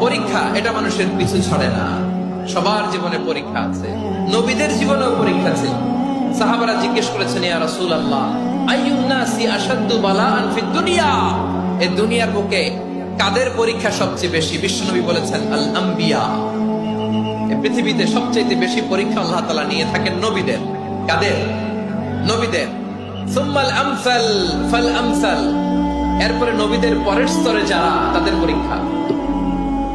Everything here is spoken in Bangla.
পরীক্ষা, এটা মানুষের পিছু ছাড়ে না। সবার জীবনে পরীক্ষা আছে। নবীদের জীবনেও পরীক্ষা ছিল সাহাবারা জিজ্ঞেস করেছেন, ইয়া আইয়ুন্নাসি আশাদ্দু বালাআন ফিদ দুনিয়া? এই দুনিয়ার বুকে কাদের পরীক্ষা সবচেয়ে বেশি? বিশ্বনবী বলেছেন আল পৃথিবীতে সবচেয়ে বেশি পরীক্ষা আল্লাহ তাআলা নিয়ে থাকেন নবীদের। কাদের? নবীদের। সুম্মাল আমসাল, ফাল আমসাল। এরপরে নবীদের পরের স্তরে যারা, তাদের পরীক্ষা।